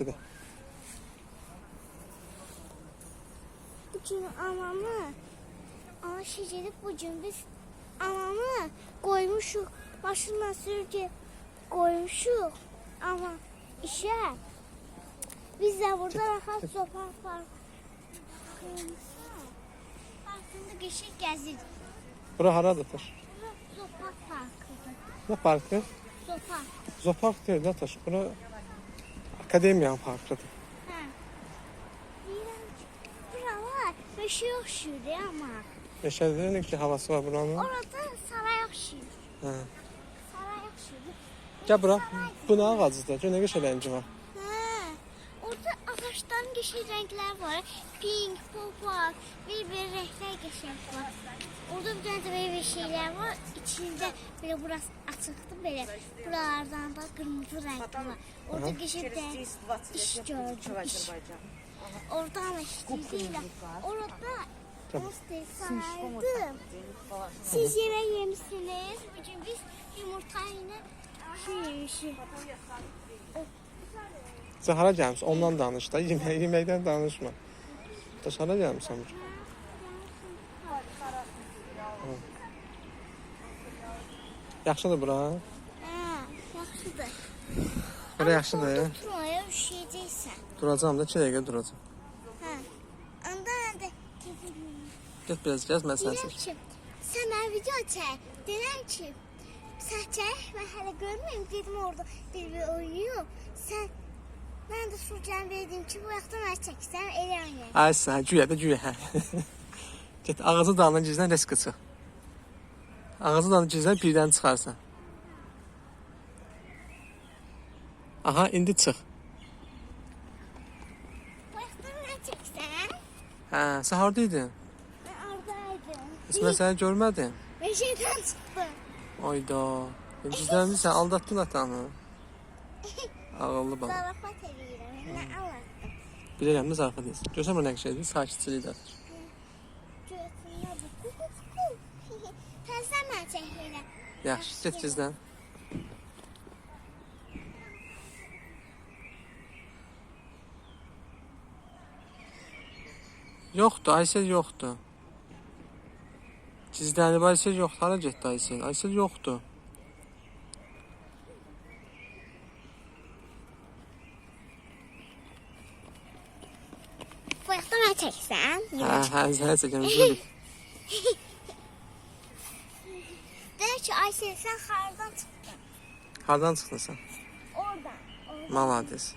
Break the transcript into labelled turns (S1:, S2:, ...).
S1: Dedi.
S2: Bugün anamı Ayşe gelip bugün biz anamı koymuşuk. Başına sürücü koymuşuk. Ama işe biz de burada rahat sopa park. Parkında geçik gezdik.
S1: Bura haradır?
S2: Sopa parkıdır.
S1: Ne parkı?
S2: Sopa.
S1: Zoopark değil Nataş. Bura Akademiya parkıdır.
S2: Ha. Deyirəm ki, buralar meşə oxşuyur amma.
S1: Meşələrinin ki havası var buranın.
S2: Orada saray oxşuyur.
S1: Ha.
S2: Saray oxşuyur.
S1: Gel bura. Bu ne ağacıdır? Gör ne geçer rengi var.
S2: Ha. Orada ağaçların geçən rənglər var. Pink, papaq, bir-bir rənglər geçən var. Orada bir də belə bir şeylər var. İçində belə burası açıqdır belə. Buralardan da qırmızı rəngli var. Orada geçib də iş gördüm. iş. Orada ama işçisiyle. Orada nasıl saraydı. Siz yemek yemişsiniz. Bugün biz yumurtayla şey yemişiz.
S1: Sen hara gelmişsin? Ondan danış da. Yemek, yemekten danışma. Taş hara gelmişsin bugün? Yaxşıdır bura.
S2: Ha, yaxşıdır.
S1: Bura yaxşıdır.
S2: Oturmaya üşüyeceksən.
S1: Duracağım da 2 dəqiqə duracağım.
S2: Ha. Onda de gezelim.
S1: Get biraz gəz mən sənsiz.
S2: ki, sən mənə video çək. Deyirəm ki, sən çək. Mən hələ görməyim. Dedim orada bir bir oynuyor. Sən mən də Surcan verdim ki, bu yaxda mən çəksən, elə oynayın.
S1: Ay sən güyə də güyə. Get ağzı dalına gizlən risk çıx. Ağzı dalına gizlən birdən çıxarsan. Aha indi çıx. Hə, sən hardaydın?
S2: mən oradaydım.
S1: Heç mən səni görmədim.
S2: Meşədən çıxdım.
S1: Ayda. Gizlənmisən, aldatdın atanı. Ağıllı bala.
S2: Zarafat edirəm. Nə anlattım?
S1: Bilirəm də zarafat etsin. Görsən bu nə şeydir? Sakitçilikdir.
S2: Götürmə bu. Təzə mən çəkirəm.
S1: Yaxşı, gizlən. Yoxdur, Aysel yoxdur. Gizlənib Aysel yoxdur. Hara getdi Aysel? Aysel yoxdur.
S2: Bu yaxda mən çəksən.
S1: Hə, hə, hə, çəkəm, üzülük.
S2: Deyir ki, Aysel sən xardan çıxdın.
S1: Hardan çıxdın sən?
S2: Oradan. Oradan.
S1: Malades.